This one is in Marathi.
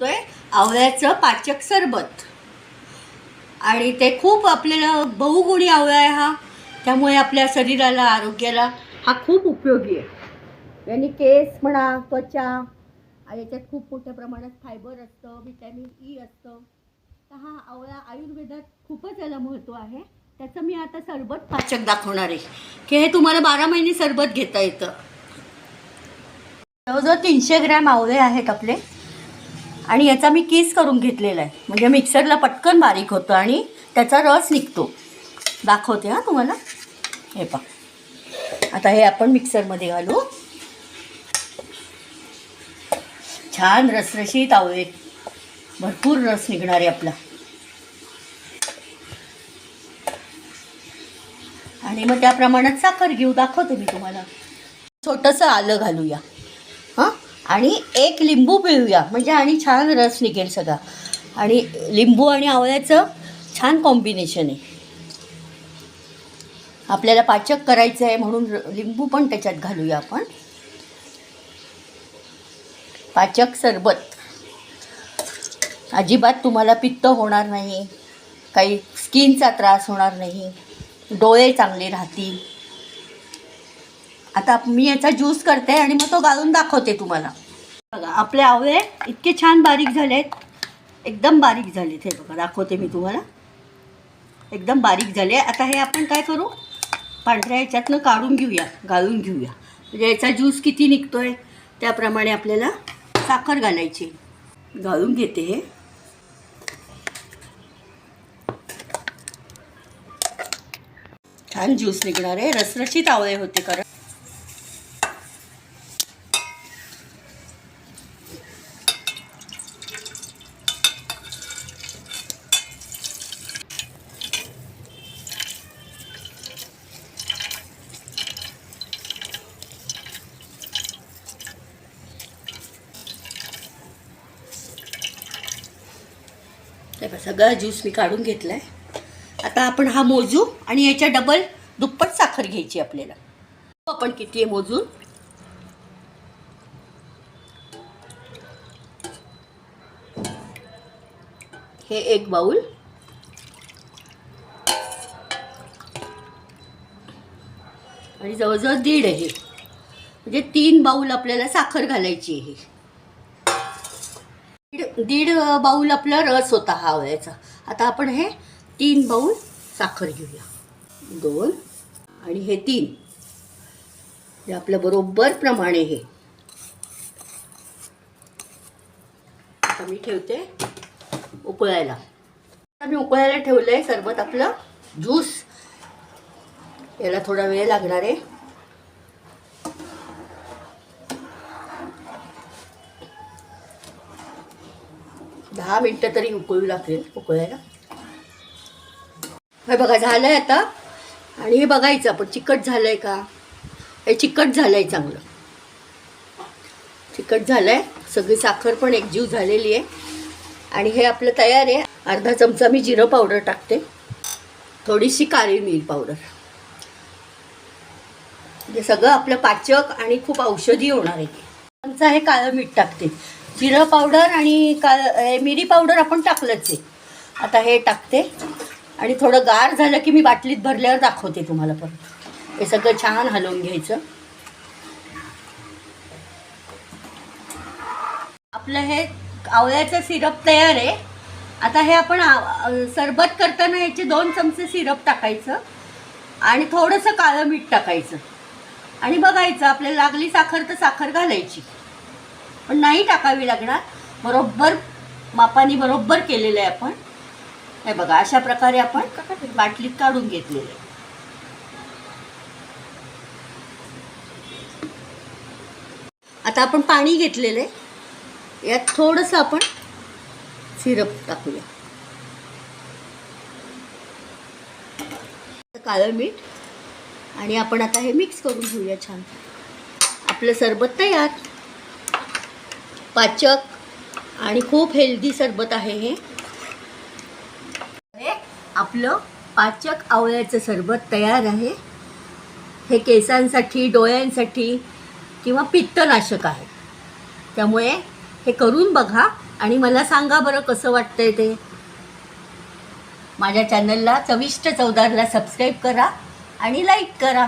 करतोय आवळ्याचं पाचक सरबत. आणि ते खूप आपल्याला बहुगुणी आवळा आहे हा. त्यामुळे आपल्या शरीराला आरोग्याला हा खूप उपयोगी आहे. याने केस म्हणा त्वचा आणि याच्यात खूप मोठ्या प्रमाणात फायबर असतं व्हिटॅमिन ई असतं. तर हा आवळा आयुर्वेदात खूपच याला महत्त्व आहे. त्याचं मी आता सरबत पाचक दाखवणार आहे. की हे तुम्हाला बारा महिने सरबत घेता येतं. जवळजवळ तीनशे ग्रॅम आवळे आहेत आपले. आणि याचा मी किस करून घेतलेला आहे. म्हणजे मिक्सरला पटकन बारीक होतं आणि त्याचा रस निघतो. दाखवते हां तुम्हाला. हे पा आता हे आपण मिक्सरमध्ये घालू. छान रसरशीत आवळे. भरपूर रस निघणार आहे आपला. आणि मग त्या प्रमाणात साखर घेऊ. दाखवते मी तुम्हाला. छोटंसं आलं घालूया. आणि एक लिंबू पिळूया. म्हणजे आणि छान रस निघेल सगळा. आणि लिंबू आणि आवळ्याचं छान कॉम्बिनेशन आहे. आपल्याला पाचक करायचं आहे म्हणून लिंबू पण त्याच्यात घालूया आपण. पाचक सरबत. अजिबात तुम्हाला पित्त होणार नाही. काही स्किनचा त्रास होणार नाही. डोळे चांगले राहतील. आता मी याचा ज्यूस करते आणि मग तो घालून दाखवते तुम्हाला. बघा आपले आवळे इतके छान बारीक झालेत. एकदम बारीक झालेत हे बघा दाखवते मी तुम्हाला. एकदम बारीक झाले. आता हे आपण काय करू? पांढऱ्या ह्याच्यातनं काढून घेऊया गाळून घेऊया. म्हणजे याचा ज्यूस किती निघतोय? त्याप्रमाणे आपल्याला साखर घालायची. गाळून घेते हे. छान ज्यूस निघणार आहे. रसरशीत आवळे होते कारण बघा, सगळा ज्यूस मी काढून घेतला आहे आता आपण हा मोजू आणि याच्या डबल दुप्पट साखर घ्यायची आपल्याला. आपण किती आहे मोजून. हे एक बाऊल आणि जवळजवळ दीड आहे. म्हणजे तीन बाऊल आपल्याला साखर घालायची आहे. दीड बाऊल आपला रस होता हा आवळ्याचा आता आपण हे तीन बाऊल साखर घेऊया. दोन आणि हे तीन. हे आपलं बरोबर प्रमाणे हे. आता मी ठेवते उकळायला. आता मी उकळायला ठेवलं आहे सरबत आपलं ज्यूस. याला थोडा वेळ लागणार आहे. दहा मिनटं तरी उकळू लागेल उकळायला. हे बघा झालं आहे आता. आणि हे बघायचं आपण चिकट झालं आहे का? हे चिकट झालं आहे चांगलं. चिकट झालं आहे सगळी साखर पण एकजीव झालेली आहे. आणि हे आपलं तयार आहे. अर्धा चमचा मी जिरं पावडर टाकते. थोडीशी काळी मिरी पावडर. म्हणजे सगळं आपलं पाचक आणि खूप औषधी होणार आहे. चमचा हे काळं मीठ टाकते. जिरं पावडर आणि काळ मिरी पावडर आपण टाकलंच आहे. आता हे टाकते. आणि थोडं गार झालं की मी बाटलीत भरल्यावर दाखवते तुम्हाला परत. हे सगळं छान हलवून घ्यायचं. आपलं हे आवळ्याचं सिरप तयार आहे. आता हे आपण सरबत करताना याचे दोन चमचे सिरप टाकायचं. आणि थोडंसं काळं मीठ टाकायचं. आणि बघायचं आपल्याला लागली साखर तर साखर घालायची. पण नाही टाकावी लागणार. बरोबर मापानी बरोबर केलेलं आहे आपण. हे बघा अशा प्रकारे आपण बाटलीत काढून घेतलेलं आहे. आता आपण पाणी घेतलेलं आहे. यात थोडंसं आपण सिरप टाकूया. काळं मीठ आणि आपण आता हे मिक्स करून घेऊया छान. आपलं सरबत तयार. पाचक आणि खूप हेल्दी सरबत आहे हे. आपलं पाचक आवळ्याचं सरबत तयार आहे. हे केसांसाठी डोळ्यांसाठी किंवा पित्तनाशक आहे. त्यामुळे हे करून बघा आणि मला सांगा बरं कसं वाटतंय ते. माझ्या चॅनलला चविष्ट चौदारला सबस्क्राईब करा आणि लाईक करा.